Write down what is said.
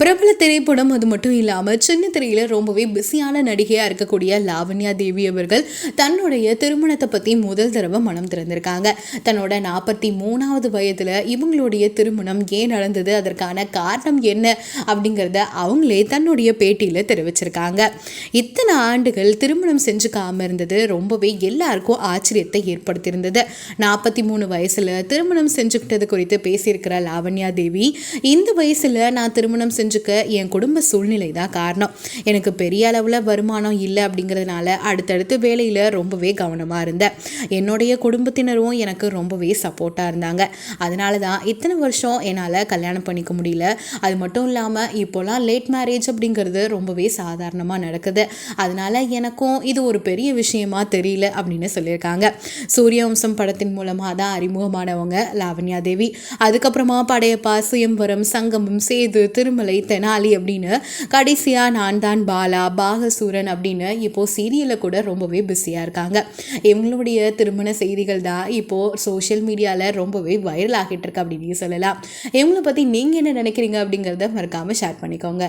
பிரபல திரைப்படம் அது மட்டும் இல்லாமல் சின்ன திரையில் ரொம்பவே பிஸியான நடிகையாக இருக்கக்கூடிய லாவண்யா தேவி அவர்கள் தன்னுடைய திருமணத்தை பற்றி முதல் தடவை மனம் திறந்திருக்காங்க. தன்னோட நாற்பத்தி மூணாவது வயதில் இவங்களுடைய திருமணம் ஏன் நடந்தது அதற்கான காரணம் என்ன அப்படிங்கிறத அவங்களே தன்னுடைய பேட்டியில் தெரிவிச்சிருக்காங்க. இத்தனை ஆண்டுகள் திருமணம் செஞ்சுக்காம இருந்தது ரொம்பவே எல்லாருக்கும் ஆச்சரியத்தை ஏற்படுத்தியிருந்தது. நாற்பத்தி மூணு வயசில் திருமணம் செஞ்சுக்கிட்டது குறித்து பேசியிருக்கிற லாவண்யா தேவி இந்த வயசில் நான் திருமணம் செஞ்சு புரிஞ்சுக்க என் குடும்ப சூழ்நிலை தான் காரணம். எனக்கு பெரிய அளவில் வருமானம் இல்லை அப்படிங்கிறதுனால அடுத்தடுத்து வேலையில் ரொம்பவே கவனமாக இருந்தேன். என்னுடைய குடும்பத்தினரும் எனக்கு ரொம்பவே சப்போர்ட்டாக இருந்தாங்க. அதனால தான் இத்தனை வருஷம் என்னால் கல்யாணம் பண்ணிக்க முடியல. அது மட்டும் இல்லாமல் இப்போலாம் லேட் மேரேஜ் அப்படிங்கிறது ரொம்பவே சாதாரணமாக நடக்குது. அதனால எனக்கும் இது ஒரு பெரிய விஷயமா தெரியல அப்படின்னு சொல்லியிருக்காங்க. சூரியவம்சம் படத்தின் மூலமாக தான் அறிமுகமானவங்க லாவண்யா தேவி. அதுக்கப்புறமா படையப்பா சுயம்பரம் சங்கமம் சேது திருமலை தெனாலி அப்படின்னு. கடைசியாக நான் தான் பாலா பாகசூரன் அப்படின்னு இப்போது சீரியலில் கூட ரொம்பவே பிஸியாக இருக்காங்க. இவங்களுடைய திருமண செய்திகள் தான் இப்போது சோஷியல் மீடியாவில் ரொம்பவே வைரல் ஆகிட்டு இருக்கு அப்படின்னு சொல்லலாம். இவங்களை பற்றி நீங்கள் என்ன நினைக்கிறீங்க அப்படிங்கிறத மறக்காமல் ஷேர் பண்ணிக்கோங்க.